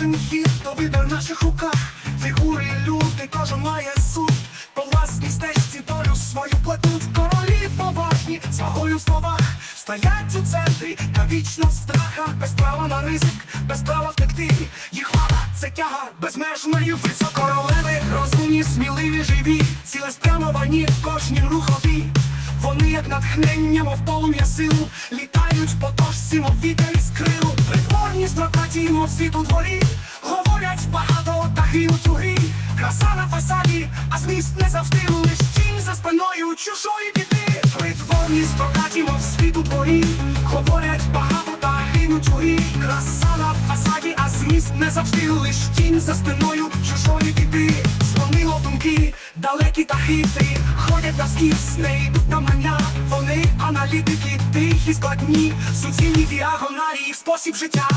кожен хід, то вибір в наших руках. Фігури, люди, кожен має суд. По власній стежці долю свою плетуть. Королі поважні, з вагою в словах. Стоять у центрі та вічно в страхах. Без права на ризик, без права втекти. Їх влада це тяга безмежної високоролеви. Розумні, сміливі, живі, цілеспрямовані в кожній рухові. Як натхнення, мов полум'я силу, літають по дошці, мов вітер із крилу. Притворні строкаті, мов світ у дворі, говорять багато та гинуть у грі. Краса на фасаді, а зміст не завжди лиш тінь за спиною чужої біди. Притворні строкаті, мов світ у дворі, говорять багато та гинуть у грі. Краса на фасаді, а зміст не завжди лиш тінь за спиною чужої біди. Слонило думки, далекі та хитрі, ходять на скіс, не йдуть на мання. Вони аналітики, тихі, складні, суцільні діагоналі, їх спосіб життя.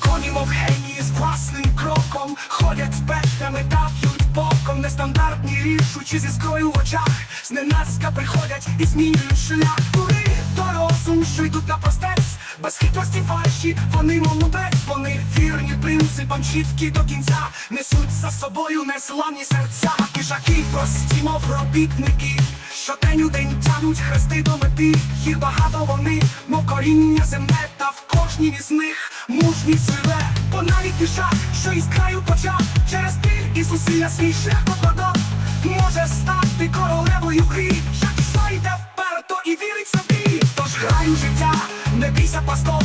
Коні, мов генії з власним кроком, ходять петлями та п'ють боком, нестандартні рішучі зі скрою в очах, зненацька приходять і змінюють шлях. Тури до розум, що йдуть на простець, без хитрості фальші, вони молодець, вони вірні принципам, чіткі до кінця, несуть за собою незламні серця, кішаки прості, мов робітники. Щодень у день тянуть хрести до мети, їх багато вони, мов коріння земне, та в кожній із них мужність живе, бо навіть пішак, що із краю почав, через біль і зусилля свій шлях покладав, може стати королевою гри, як йде вперто і вірить собі. Тож граю життя, не пасток,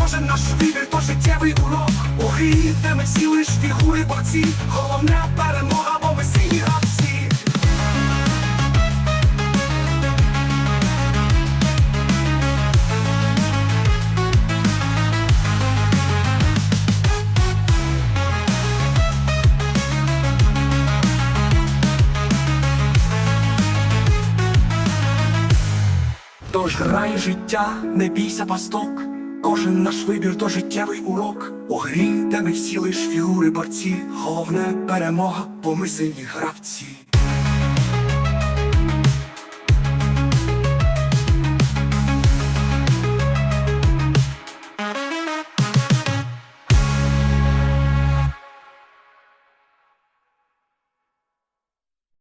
кожен наш вибір то життєвий урок. У грі, де ми всі лиш фігури борці, головне перемога, бо ми сині Тож грай життя, не бійся пасток, кожен наш вибір то життєвий урок. У грі, де ми всі лиш фігури борці, головне перемога, бо ми сильні гравці.